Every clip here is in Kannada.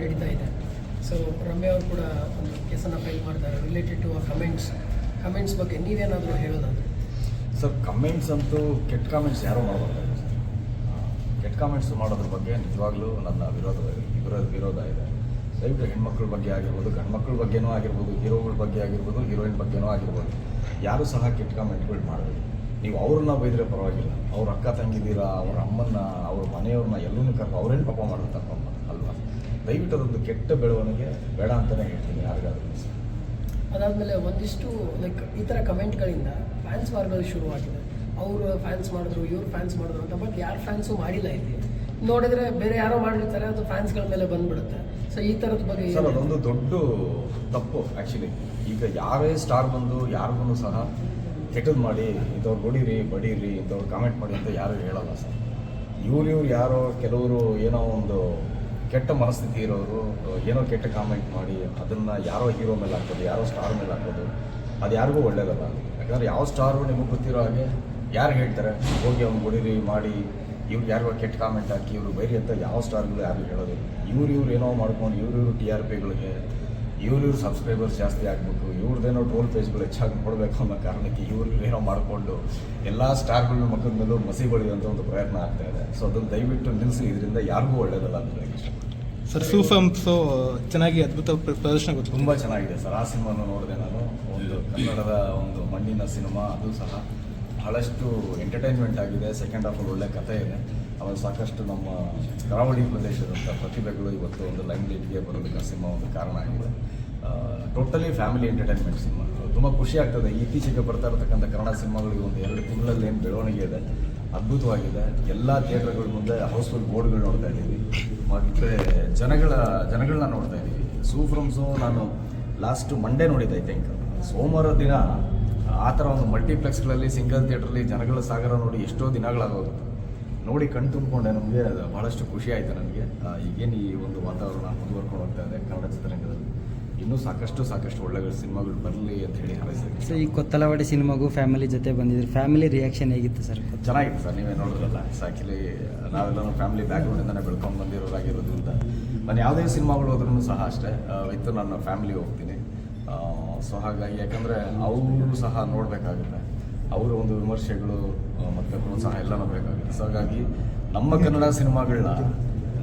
ನಡೀತಾ ಇದೆ. ಸೊ ರಮ್ಯ ಅವರು ಕೂಡ ಒಂದು ಕೇಸನ್ನು ಫೈಲ್ ಮಾಡ್ತಾರೆ ರಿಲೇಟೆಡ್ ಟು ಕಮೆಂಟ್ಸ್ ಕಮೆಂಟ್ಸ್ ಬಗ್ಗೆ ನೀವೇನಾದರೂ ಹೇಳೋದಾದ್ರೆ ಸರ್ ಕಮೆಂಟ್ಸ್ ಅಂತೂ ಕೆಟ್ಟ ಕಾಮೆಂಟ್ಸ್ ಯಾರೂ ಮಾಡಬಾರ್ದು. ಕೆಟ್ಟ ಕಾಮೆಂಟ್ಸ್ ಮಾಡೋದ್ರ ಬಗ್ಗೆ ನಿಜವಾಗ್ಲೂ ನನ್ನ ವಿರೋಧ ವಿರೋಧ ವಿರೋಧ ಇದೆ. ದಯವಿಟ್ಟು ಹೆಣ್ಮಕ್ಳ ಬಗ್ಗೆ ಆಗಿರ್ಬೋದು ಗಂಡು ಬಗ್ಗೆನೂ ಆಗಿರ್ಬೋದು, ಹೀರೋಗಳ ಬಗ್ಗೆ ಆಗಿರ್ಬೋದು ಹೀರೋಯಿನ್ ಬಗ್ಗೆನೂ ಆಗಿರ್ಬೋದು, ಯಾರೂ ಸಹ ಕೆಟ್ಟ ಕಾಮೆಂಟ್ಗಳು ಮಾಡಬೇಕು ನೀವು ಅವ್ರನ್ನ ಬೈದರೆ ಪರವಾಗಿಲ್ಲ. ಅವ್ರ ಅಕ್ಕ ತಂಗಿದ್ದೀರಾ ಅವ್ರ ಅಮ್ಮನ್ನ, ಅವ್ರ ಮನೆಯವ್ರನ್ನ ಎಲ್ಲೂ ಕರ್ಕೊ ಅವ್ರೇನು ಪಾಪ ಮಾಡಿರ್ತಾರೆ ಪಾಪ ಅಲ್ವಾ? ದಯವಿಟ್ಟು ಅದೊಂದು ಕೆಟ್ಟ ಬೆಳವಣಿಗೆ ಬೇಡ ಅಂತಲೇ ಹೇಳ್ತೀನಿ ಯಾರಿಗಾದ್ರೂ ಅದಾದಮೇಲೆ ಒಂದಿಷ್ಟು ಲೈಕ್ ಈ ಥರ ಕಮೆಂಟ್ಗಳಿಂದ ಫ್ಯಾನ್ಸ್ ವಾರ್ಗಳು ಶುರುವಾಗಿದೆ. ಅವರು ಫ್ಯಾನ್ಸ್ ಮಾಡಿದ್ರು ಇವ್ರು ಫ್ಯಾನ್ಸ್ ಮಾಡಿದ್ರು ಅಂತ ಬಟ್ ಯಾರು ಫ್ಯಾನ್ಸು ಮಾಡಿಲ್ಲ ಇಲ್ಲಿ. ನೋಡಿದ್ರೆ ಬೇರೆ ಯಾರೋ ಮಾಡಿರ್ತಾರೆ ಅದು ಫ್ಯಾನ್ಸ್ಗಳ ಮೇಲೆ ಬಂದ್ಬಿಡುತ್ತೆ. ಸೊ ಈ ಥರದ ಬಗ್ಗೆ ಸರ್? ಅದೊಂದು ದೊಡ್ಡ ತಪ್ಪು ಆ್ಯಕ್ಚುಲಿ ಈಗ ಯಾರೇ ಸ್ಟಾರ್ ಬಂದು ಯಾರಿಗೂ ಸಹ ಕೆಟ್ಟದ್ದು ಮಾಡಿ ಇಂಥವ್ರು ಹೊಡೀರಿ ಬಡೀರಿ ಇಂಥವ್ರು ಕಾಮೆಂಟ್ ಮಾಡಿ ಅಂತ ಯಾರು ಹೇಳಲ್ಲ ಸರ್. ಇವ್ರು ಇವ್ರು ಯಾರೋ ಕೆಲವರು ಏನೋ ಒಂದು ಕೆಟ್ಟ ಮನಸ್ಥಿತಿ ಇರೋರು ಏನೋ ಕೆಟ್ಟ ಕಾಮೆಂಟ್ ಮಾಡಿ, ಅದನ್ನು ಯಾರೋ ಹೀರೋ ಮೇಲೆ ಹಾಕೋದು, ಯಾರೋ ಸ್ಟಾರ್ ಮೇಲೆ ಹಾಕೋದು, ಅದು ಯಾರಿಗೂ ಒಳ್ಳೇದಲ್ಲ. ಯಾಕಂದರೆ ಯಾವ ಸ್ಟಾರು ನಿಮಗೆ ಗೊತ್ತಿರೋ ಹಾಗೆ ಯಾರು ಹೇಳ್ತಾರೆ? ಹೋಗಿ ಅವ್ನು ಹೊಡೀರಿ, ಮಾಡಿ, ಇವ್ರು ಯಾರಿಗೋ ಕೆಟ್ಟ ಕಾಮೆಂಟ್ ಹಾಕಿ, ಇವರು ಬೈರಿ ಅಂತ ಯಾವ ಸ್ಟಾರ್ಗಳು ಯಾರು ಹೇಳೋದು ಇವ್ರು ಇವ್ರು ಏನೋ ಮಾಡ್ಕೊಂಡು, ಇವ್ರು ಇವ್ರು ಟಿ ಆರ್ ಪಿಗಳಿಗೆ ಇವ್ರು ಸಬ್ಸ್ಕ್ರೈಬರ್ಸ್ ಜಾಸ್ತಿ ಆಗಬೇಕು ಇವ್ರದ್ದೇನೋ ಟೋಲ್ ಪೇಜ್ಗಳು ಹೆಚ್ಚಾಗಿ ಕೊಡಬೇಕು ಅನ್ನೋ ಕಾರಣಕ್ಕೆ ಇವ್ರು ಏನೋ ಮಾಡಿಕೊಂಡು ಎಲ್ಲ ಸ್ಟಾರ್ಗಳ ಮಕ್ಕಳ ಮೇಲೂ ಮಸಿ ಬಳಿಯುವಂಥ ಒಂದು ಪ್ರಯತ್ನ ಆಗ್ತಾ ಇದೆ. ಸೊ ಅದನ್ನು ದಯವಿಟ್ಟು ನಿಲ್ಲಿಸಿ ಇದರಿಂದ ಯಾರಿಗೂ ಒಳ್ಳೆಯದಲ್ಲ ಅಂತ ಹೇಳಿ ಸರ್ ಸೂಫಮ್ಸು ಚೆನ್ನಾಗಿ ಅದ್ಭುತ ಪ್ರ- ಪ್ರದರ್ಶನ ತುಂಬ ಚೆನ್ನಾಗಿದೆ ಸರ್. ಆ ಸಿನಿಮಾನು ನೋಡಿದೆ ನಾನು. ಒಂದು ಕನ್ನಡದ ಒಂದು ಮಣ್ಣಿನ ಸಿನಿಮಾ ಅದು ಸಹ ಬಹಳಷ್ಟು ಎಂಟರ್ಟೈನ್ಮೆಂಟ್ ಆಗಿದೆ. ಸೆಕೆಂಡ್ ಹಾಫಲ್ಲಿ ಒಳ್ಳೆ ಕಥೆ ಇದೆ. ಆಮೇಲೆ ಸಾಕಷ್ಟು ನಮ್ಮ ಕರಾವಳಿ ಪ್ರದೇಶದಂಥ ಪ್ರತಿಭೆಗಳು ಇವತ್ತು ಒಂದು ಲೈಮ್ ಲೈಟ್ಗೆ ಬರೋದಕ್ಕೆ ಸಿನಿಮಾ ಒಂದು ಕಾರಣ ಆಗಿದೆ. ಟೋಟಲಿ ಫ್ಯಾಮಿಲಿ ಎಂಟರ್ಟೈನ್ಮೆಂಟ್ ಸಿನಿಮಾ ತುಂಬ ಖುಷಿ ಆಗ್ತದೆ. ಇತ್ತೀಚೆಗೆ ಬರ್ತಾ ಇರತಕ್ಕಂಥ ಕನ್ನಡ ಸಿನಿಮಾಗಳಿಗೆ ಒಂದು ಎರಡು ತಿಂಗಳಲ್ಲಿ ಏನು ಬೆಳವಣಿಗೆ ಇದೆ. ಅದ್ಭುತವಾಗಿದೆ. ಎಲ್ಲ ಥಿಯೇಟರ್ಗಳ ಮುಂದೆ, ಹೌಸ್ಫುಲ್ ಬೋರ್ಡ್ಗಳು ನೋಡ್ತಾ ಇದ್ದೀವಿ. ಮತ್ತು ಜನಗಳ, ಜನಗಳನ್ನ ನೋಡ್ತಾ ಇದ್ದೀವಿ. ಸೂ ಫ್ರಮ್ ಸೋ ನಾನು ಲಾಸ್ಟ್ ಮಂಡೇ ನೋಡಿದ್ದೆ ಐ ಥಿಂಕ್ ಸೋಮವಾರ ದಿನ ಆ ಥರ ಒಂದು ಮಲ್ಟಿಪ್ಲೆಕ್ಸ್ಗಳಲ್ಲಿ ಸಿಂಗಲ್ ಥಿಯೇಟ್ರಲ್ಲಿ ಜನಗಳ ಸಾಗರ ನೋಡಿ ಎಷ್ಟೋ ದಿನಗಳಾಗೋಗುತ್ತೆ. ನೋಡಿ ಕಣ್ ತುಂಬಿಕೊಂಡೆ ನಮಗೆ ಭಾಳಷ್ಟು ಖುಷಿ ಆಯಿತು ನನಗೆ ಈಗೇನು ಈ ಒಂದು ವಾತಾವರಣ ಮುಂದುವರ್ಕೊಂಡು ಹೋಗ್ತಾ ಇದೆ ಕನ್ನಡ ಚಿತ್ರರಂಗದಲ್ಲಿ. ಇನ್ನೂ ಸಾಕಷ್ಟು ಸಾಕಷ್ಟು ಒಳ್ಳೆ ಸಿನಿಮಾಗಳು ಬರಲಿ ಅಂತ ಹೇಳಿ ಹಾರೈಸಿದ್ವಿ ಸರ್ ಈ ಕೊತ್ತಲವಾಡಿ ಸಿನಿಮಾಗೂ ಫ್ಯಾಮಿಲಿ ಜೊತೆ ಬಂದಿದ್ರು. ಫ್ಯಾಮಿಲಿ ರಿಯಾಕ್ಷನ್ ಹೇಗಿತ್ತು ಸರ್? ಚೆನ್ನಾಗಿತ್ತು ಸರ್ ನೀವೇ ನೋಡಿದ್ರಲ್ಲ. ಆ್ಯಕ್ಚುಲಿ ನಾವೆಲ್ಲ ಫ್ಯಾಮಿಲಿ ಬ್ಯಾಕ್ಗ್ರೌಂಡಿಂದನೇ ಬೆಳ್ಕೊಂಡು ಬಂದಿರೋದಾಗಿರೋದ್ರಿಂದ. ನಾನು ಯಾವುದೇ ಸಿನಿಮಾಗಳು ಹೋದ್ರೂ ಸಹ ಅಷ್ಟೇ. ವಿತ್ ನನ್ನ ಫ್ಯಾಮಿಲಿ ಹೋಗ್ತೀನಿ. ಸೊ ಹಾಗಾಗಿ ಯಾಕಂದರೆ ಅವರು ಸಹ ನೋಡಬೇಕಾಗುತ್ತೆ. ಅವರ ಒಂದು ವಿಮರ್ಶೆಗಳು ಮತ್ತು ಪ್ರೋತ್ಸಾಹ ಎಲ್ಲ ಬೇಕಾಗುತ್ತೆ. ಸೊ ಹಾಗಾಗಿ ನಮ್ಮ ಕನ್ನಡ ಸಿನಿಮಾಗಳನ್ನ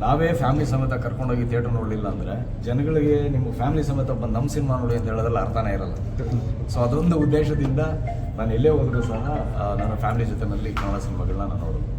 ನಾವೇ ಫ್ಯಾಮಿಲಿ ಸಮೇತ ಕರ್ಕೊಂಡೋಗಿ ಥಿಯೇಟರ್ ನೋಡಲಿಲ್ಲ ಅಂದರೆ ಜನಗಳಿಗೆ ನಿಮ್ಮ ಫ್ಯಾಮಿಲಿ ಸಮೇತ ಬಂದು ನಮ್ಮ ಸಿನಿಮಾ ನೋಡಿ ಅಂತ ಹೇಳೋದ್ರಲ್ಲಿ ಅರ್ಥನೇ ಇರಲ್ಲ. ಸೊ ಅದೊಂದು ಉದ್ದೇಶದಿಂದ ನಾನು ಎಲ್ಲೇ ಹೋದರೂ ಸಹ ನನ್ನ ಫ್ಯಾಮಿಲಿ ಜೊತೆನಲ್ಲಿ ಕನ್ನಡ ಸಿನಿಮಾಗಳನ್ನ ನಾನು ನೋಡೋದು.